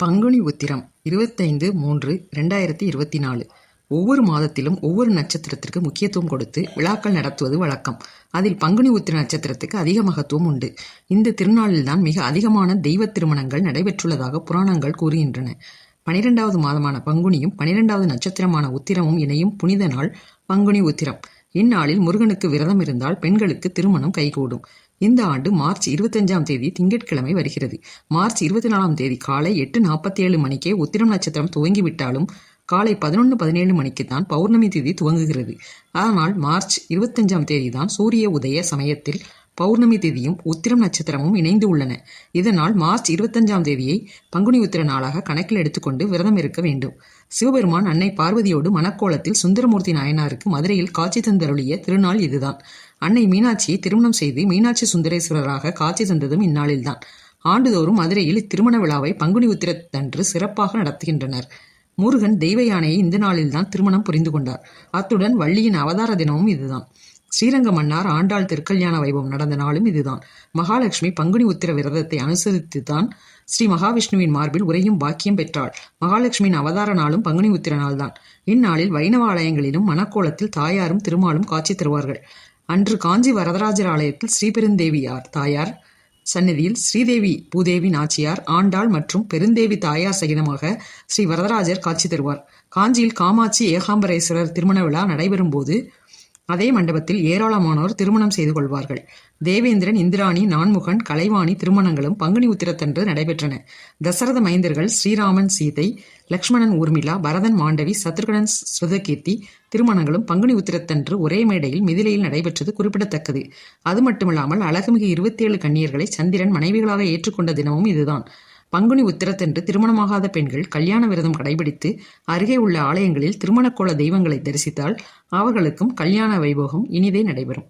பங்குனி உத்திரம் இருபத்தைந்து மூன்று ரெண்டாயிரத்தி இருபத்தி நாலு. ஒவ்வொரு மாதத்திலும் ஒவ்வொரு நட்சத்திரத்திற்கு முக்கியத்துவம் கொடுத்து விழாக்கள் நடத்துவது வழக்கம். அதில் பங்குனி உத்திர நட்சத்திரத்துக்கு அதிக மகத்துவம் உண்டு. இந்த திருநாளில்தான் மிக அதிகமான தெய்வ திருமணங்கள் நடைபெற்றுள்ளதாக புராணங்கள் கூறுகின்றன. பனிரெண்டாவது மாதமான பங்குனியும் பனிரெண்டாவது நட்சத்திரமான உத்திரமும் இணையும் புனித நாள் பங்குனி உத்திரம். இந்நாளில் முருகனுக்கு விரதம் இருந்தால் பெண்களுக்கு திருமணம் கைகூடும். இந்த ஆண்டு மார்ச் இருபத்தஞ்சாம் தேதி திங்கட்கிழமை வருகிறது. மார்ச் இருபத்தி நாலாம் தேதி காலை எட்டு நாற்பத்தி ஏழு மணிக்கே உத்திரம் நட்சத்திரம் துவங்கிவிட்டாலும் காலை பதினொன்று பதினேழு மணிக்கு தான் பௌர்ணமி தேதி துவங்குகிறது. ஆனால் மார்ச் இருபத்தஞ்சாம் தேதி தான் சூரிய உதய சமயத்தில் பௌர்ணமி தேதியும் உத்திரம் நட்சத்திரமும் இணைந்து உள்ளன. இதனால் மார்ச் இருபத்தஞ்சாம் தேதியை பங்குனி உத்திர நாளாக கணக்கில் எடுத்துக்கொண்டு விரதம் இருக்க வேண்டும். சிவபெருமான் அன்னை பார்வதியோடு மணக்கோலத்தில் சுந்தரமூர்த்தி நாயனாருக்கு மதுரையில் காட்சி தந்தருளிய திருநாள் இதுதான். அன்னை மீனாட்சியை திருமணம் செய்து மீனாட்சி சுந்தரேஸ்வரராக காட்சி தந்ததும் இந்நாளில்தான். ஆண்டுதோறும் மதுரையில் இத்திருமண விழாவை பங்குனி உத்திரத்தன்று சிறப்பாக நடத்துகின்றனர். முருகன் தெய்வ யானையை இந்த நாளில்தான் திருமணம் புரிந்து கொண்டார். அத்துடன் வள்ளியின் அவதார தினமும் இதுதான். ஸ்ரீரங்க மன்னார் ஆண்டாள் திருக்கல்யாண வைபவம் நடந்த நாளும் இதுதான். மகாலட்சுமி பங்குனி உத்திர விரதத்தை அனுசரித்துதான் ஸ்ரீ மகாவிஷ்ணுவின் மார்பில் உரையும் பாக்கியம் பெற்றாள். மகாலட்சுமியின் அவதார நாளும் பங்குனி உத்திர நாள்தான். இந்நாளில் வைணவ ஆலயங்களிலும் மணக்கோலத்தில் தாயாரும் திருமாலும் காட்சி தருவார்கள். அன்று காஞ்சி வரதராஜர் ஆலயத்தில் ஸ்ரீபெருந்தேவியார் தாயார் சந்நிதியில் ஸ்ரீதேவி பூதேவி நாச்சியார் ஆண்டாள் மற்றும் பெருந்தேவி தாயார் சகிதமாக ஸ்ரீ வரதராஜர் காட்சி தருவார். காஞ்சியில் காமாட்சி ஏகாம்பரேஸ்வரர் திருமண விழா நடைபெறும் போது அதே மண்டபத்தில் ஏராளமானோர் திருமணம் செய்து கொள்வார்கள். தேவேந்திரன் இந்திராணி நான்முகன் கலைவாணி திருமணங்களும் பங்குனி உத்திரத்தன்று நடைபெற்றன. தசரத மைந்தர்கள் ஸ்ரீராமன் சீதை லக்ஷ்மணன் ஊர்மிளா பரதன் மாண்டவி சத்ருகணன் ஸ்ருதகீர்த்தி திருமணங்களும் பங்குனி உத்திரத்தன்று ஒரே மேடையில் மிதிலையில் நடைபெற்றது குறிப்பிடத்தக்கது. அது மட்டுமில்லாமல் அழகுமிகு இருபத்தி ஏழு கன்னியர்களை சந்திரன் மனைவிகளாக ஏற்றுக்கொண்ட தினமும் இதுதான். பங்குனி உத்திரத்தன்று திருமணமாகாத பெண்கள் கல்யாண விரதம் கடைபிடித்து அருகே உள்ள ஆலயங்களில் திருமணக்கோள தெய்வங்களை தரிசித்தால் அவர்களுக்கும் கல்யாண வைபோகம் இனிதே நடைபெறும்.